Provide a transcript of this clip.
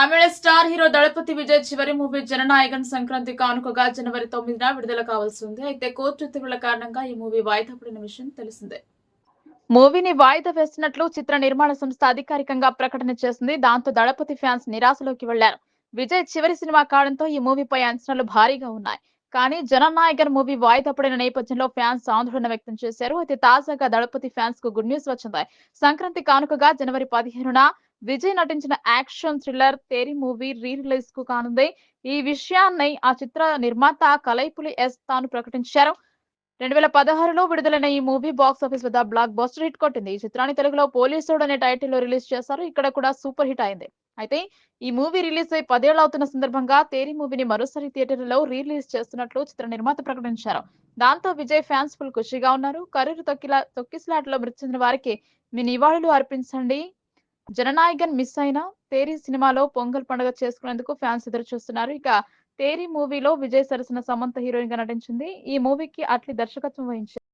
తమిళ star hero Thalapathy Vijay చివరి movie Jana Nayagan Sankranti కానుకగా జనవరి తొమ్మిదిన విడుదల కావాల్సి ఉంది అయితే కోర్టు ఉత్తర్వుల కారణంగా ఈ మూవీ వాయిదా పడిన విషయం తెలిసిందే. మూవీని వాయిదా వేస్తున్నట్లు చిత్ర నిర్మాణ సంస్థ అధికారికంగా ప్రకటన చేసింది. దాంతో దళపతి ఫ్యాన్స్ నిరాశలోకి వెళ్ళారు. విజయ్ చివరి సినిమా కావడంతో ఈ మూవీపై అంచనాలు భారీగా ఉన్నాయి. కానీ జననాయకన్ మూవీ వాయిదా పడిన నేపథ్యంలో ఫ్యాన్స్ ఆందోళన వ్యక్తం చేశారు. అయితే తాజాగా దళపతి ఫ్యాన్స్కు గుడ్ న్యూస్ వచ్చింది. సంక్రాంతి కానుకగా జనవరి పదిహేనున విజయ్ నటించిన యాక్షన్ థ్రిల్లర్ తేరి మూవీ రీ రిలీజ్కు కానుంది. ఈ విషయాన్ని ఆ చిత్ర నిర్మాత కలైపులి ఎస్ తాను ప్రకటించారు. రెండు వేల పదహారులో విడుదలైన ఈ మూవీ బాక్స్ ఆఫీస్ వద్ద బ్లాక్ బస్టర్ హిట్ కొట్టింది. ఈ చిత్రాన్ని తెలుగులో పోలీసుడు అనే టైటిల్లో రిలీజ్ చేశారు. ఇక్కడ కూడా సూపర్ హిట్ అయింది. అయితే ఈ మూవీ రిలీజ్ అయి పదేళ్ళు అవుతున్న సందర్భంగా తేరి మూవీని మరోసారి థియేటర్లలో రిలీజ్ చేస్తున్నట్లు చిత్ర నిర్మాత ప్రకటించారు. దాంతో విజయ్ ఫ్యాన్స్ ఫుల్ ఖుషిగా ఉన్నారు. కరీర్ తొక్కిలా తొక్కిసలాటలో మృతి చెందిన వారికి మీ నివాళులు అర్పించండి. జననాయకన్ మిస్ అయిన తేరి సినిమాలో పొంగల్ పండుగ చేసుకునేందుకు ఫ్యాన్స్ ఎదురు చూస్తున్నారు. ఇక తేరీ మూవీలో విజయ్ సరసన సమంత హీరోయిన్గా నటించింది. ఈ మూవీకి అట్లీ దర్శకత్వం వహించారు.